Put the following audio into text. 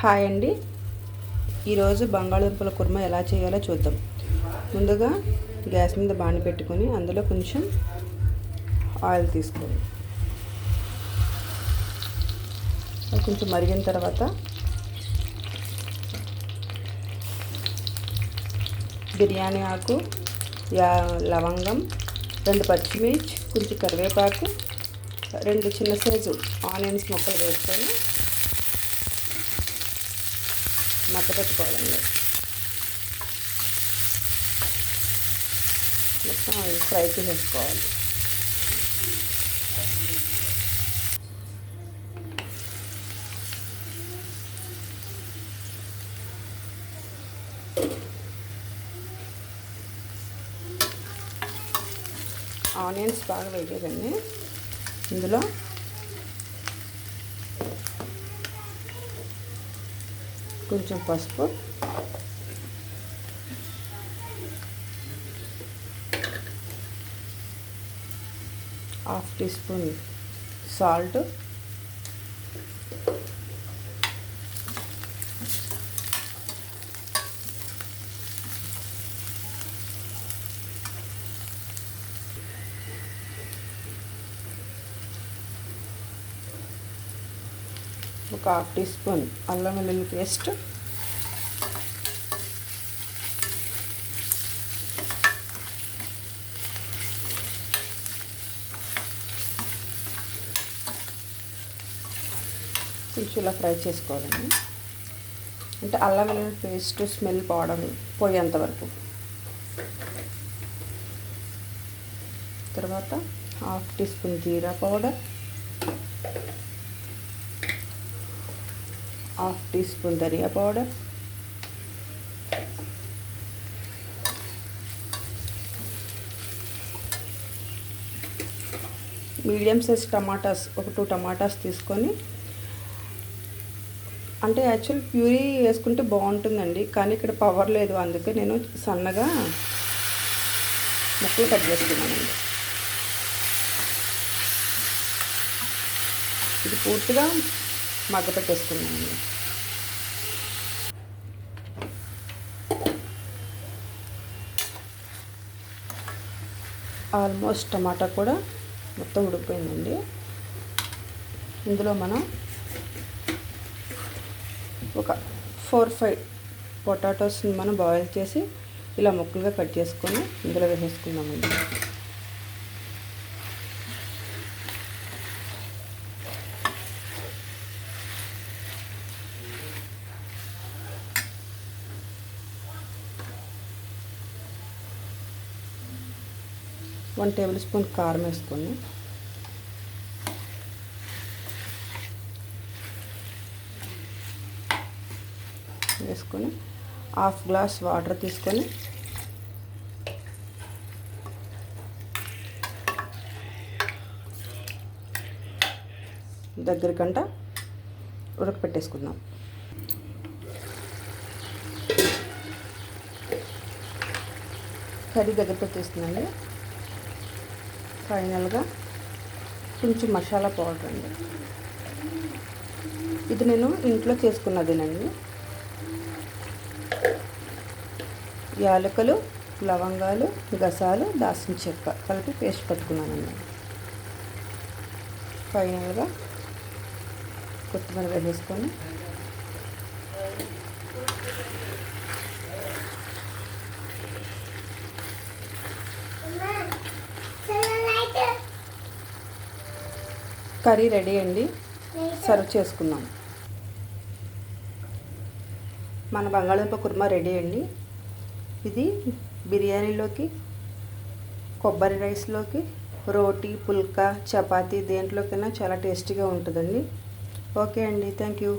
Hi అండి. ఈరోజు బంగాళదుంపల కుర్మా ఎలా చేయాలో చూద్దాం. ముందుగా గ్యాస్ మీద బాణి పెట్టుకొని అందులో కొంచెం ఆయిల్ తీసుకోండి కొంచెం మరిగిన తర్వాత బిర్యానీ ఆకు యా లవంగం రెండు పచ్చిమిర్చి కొంచెం కరివేపాకు రెండు చిన్న సైజు ఆనియన్స్ ముక్కలు వేసుకొని మగ్గపెట్టుకోవాలండి. మొత్తం అవి ఫ్రై చేసేసుకోవాలి. ఆనియన్స్ బాగా వేగేదండి ఇందులో కొంచెం పసుపు. Half teaspoon salt. ఒక హాఫ్ టీ స్పూన్ అల్లం వెల్లుల్లి పేస్ట్. కొంచెం ఇలా ఫ్రై చేసుకోవాలండి. అంటే అల్లం వెల్లుల్లి పేస్ట్ స్మెల్ పోవడం పోయేంత వరకు. తర్వాత half teaspoon jeera powder. Half teaspoon dhania powder medium size tomatoes ఒక టూ టమాటాస్ తీసుకొని అంటే యాక్చువల్ ప్యూరీ వేసుకుంటే బాగుంటుందండి కానీ ఇక్కడ పవర్ లేదు అందుకే నేను సన్నగా ముక్కలు కట్ చేసుకున్నానండి ఇది పూర్తిగా మగ్గ పెట్టేసుకున్నానండి ఆల్మోస్ట్ టమాటా కూడా మొత్తం ఉడికిపోయిందండి. ఇందులో మనం ఒక ఫోర్ ఫైవ్ పొటాటోస్ని మనం బాయిల్ చేసి ఇలా ముక్కలుగా కట్ చేసుకొని ఇందులో వేసేసుకుందామండి. వన్ టేబుల్ స్పూన్ కారం వేసుకొని వేసుకొని హాఫ్ గ్లాస్ వాటర్ తీసుకొని దగ్గరికంట ఉడకపెట్టేసుకుందాం. కర్రీ దగ్గర వచ్చేస్తుందండి ఫైనల్గా కొంచెం మసాలా పౌడర్ అండి. ఇది నేను ఇంట్లో చేసుకున్నదేనండి యాలకులు లవంగాలు గసాలు దాసిన చెక్క కలిపి పేస్ట్ పెట్టుకున్నానండి. ఫైనల్గా కొత్తిమీర వేసేసుకొని కర్రీ రెడీ అండి. సర్వ్ చేసుకుందాం. మన బంగాళదుంప కుర్మా రెడీ అండి. ఇది బిర్యానీలోకి కొబ్బరి రైస్లోకి రోటీ పుల్కా చపాతీ దేంట్లోకైనా చాలా టేస్టీగా ఉంటుందండి. ఓకే అండి. Thank you.